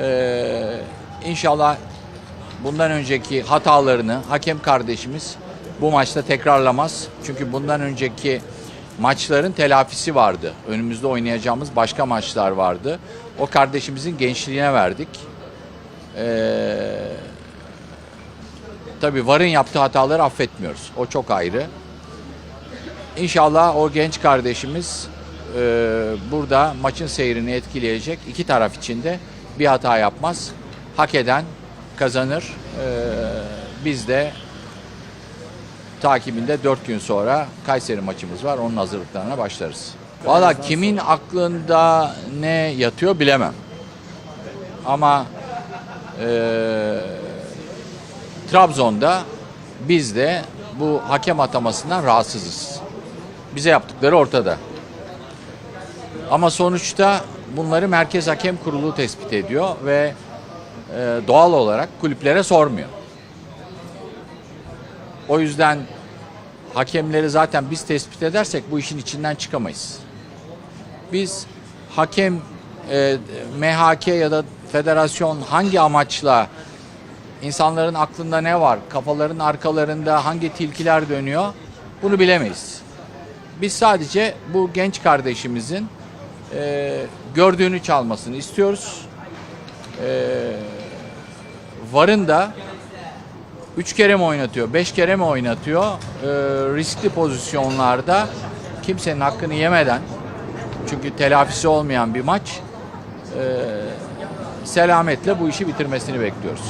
Ee, inşallah bundan önceki hatalarını hakem kardeşimiz bu maçta tekrarlamaz. Çünkü bundan önceki maçların telafisi vardı. Önümüzde oynayacağımız başka maçlar vardı. O kardeşimizin gençliğine verdik. Ee, tabii VAR'ın yaptığı hataları affetmiyoruz. O çok ayrı. İnşallah o genç kardeşimiz e, burada maçın seyrini etkileyecek iki taraf için de bir hata yapmaz. Hak eden kazanır. E, biz de takibinde 4 gün sonra Kayseri maçımız var. Onun hazırlıklarına başlarız. Valla kimin aklında ne yatıyor bilemem. Ama e, Trabzon'da biz de bu hakem atamasından rahatsızız. Bize yaptıkları ortada. Ama sonuçta bunları Merkez Hakem Kurulu tespit ediyor ve e, doğal olarak kulüplere sormuyor. O yüzden hakemleri zaten biz tespit edersek bu işin içinden çıkamayız. Biz hakem e, MHK ya da federasyon hangi amaçla insanların aklında ne var, kafaların arkalarında hangi tilkiler dönüyor bunu bilemeyiz. Biz sadece bu genç kardeşimizin e, gördüğünü çalmasını istiyoruz. E, Varın da üç kere mi oynatıyor, beş kere mi oynatıyor? E, riskli pozisyonlarda kimsenin hakkını yemeden çünkü telafisi olmayan bir maç e, selametle bu işi bitirmesini bekliyoruz.